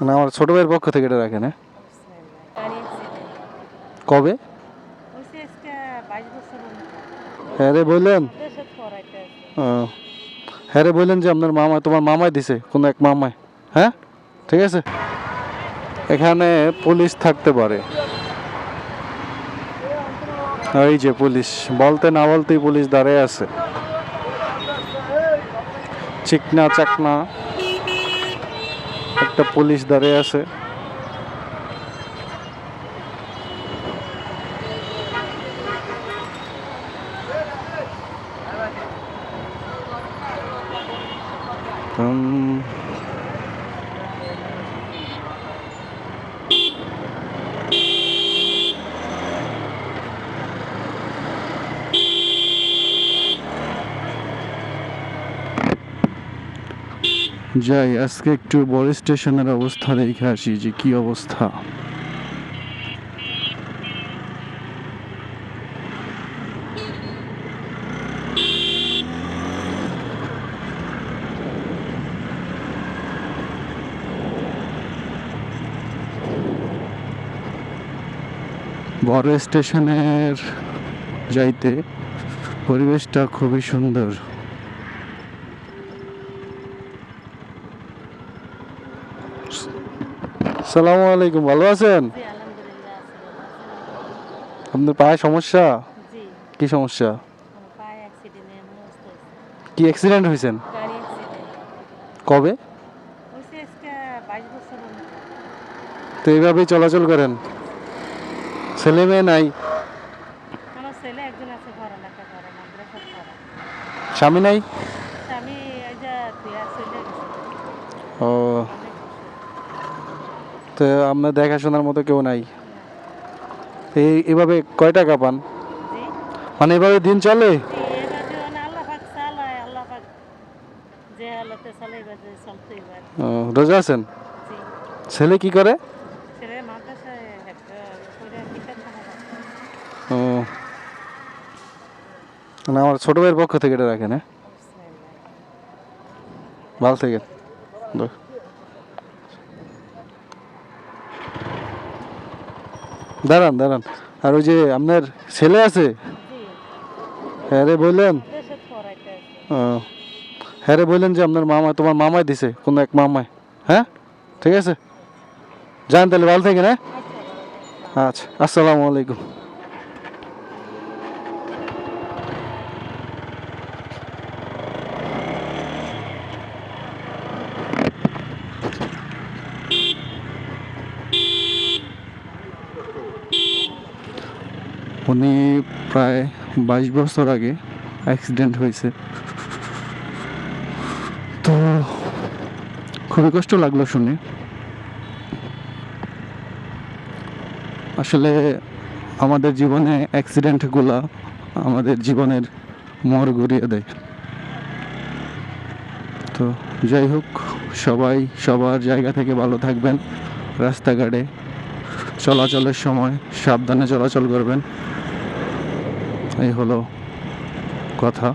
মানে আমার ছোট ভাইয়ের পক্ষ থেকে এটা রাখেন হ্যাঁ? কবে। হ্যাঁ রে, বললেন। হ্যাঁ রে, বললেন যে আপনার মামা, তোমার মামাই দিছে, কোনো এক মামায় হ্যাঁ? ঠিক আছে? এখানে পুলিশ থাকতে পারে। এই যে পুলিশ, বলতে না বলতেই পুলিশ দাঁড়িয়ে আছে। চিকনা চাকনা। একটা পুলিশ দাঁড়িয়ে আছে। উম, যাই, আজকে একটু বড় স্টেশনের অবস্থা দেখে আসি যে কি অবস্থা। বড় স্টেশনের যাইতে পরিবেশটা খুবই সুন্দর। সালামু আলাইকুম ভালো আছেন? আপনার পায়ে সমস্যা। কি সমস্যা? কি অ্যাক্সিডেন্ট হয়েছেন? কবে। তো এইভাবেই চলাচল করেন? ছেলে মেয়ে নাই? স্বামী নাই এই যে বিয়া চলে গেছে ও অনেক বছর। তো আপনার দেখাশোনার মতো কেউ নাই। এই, এভাবে কয় টাকা পান মানে এভাবে দিন চলে? রোজা আছেন? ছেলে কি করে? ও। মানে আমার ছোট ভাইয়ের পক্ষ থেকে এটা রাখেন হ্যাঁ? ভালো থেকে। দাঁড়ান দাঁড়ান। আর ওই যে আপনার ছেলে আছে? হ্যাঁ রে বললেন। হ্যাঁ রে বললেন যে আপনার মামা তোমার মামাই দিছে কোনো এক মামায় হ্যাঁ? ঠিক আছে? যান তাহলে ভালো থাকেন হ্যাঁ? আচ্ছা আসসালামু আলাইকুম। উনি প্রায় বাইশ বছর আগে অ্যাক্সিডেন্ট হয়েছে। তো খুবই কষ্ট লাগল শুনে। আসলে আমাদের জীবনে অ্যাক্সিডেন্টগুলা আমাদের জীবনের মর ঘুরিয়ে দেয়। তো যাই হোক, সবাই সবার জায়গা থেকে ভালো থাকবেন। রাস্তাঘাটে চলাচলের সময় সাবধানে চলাচল করবেন। এই হলো কথা।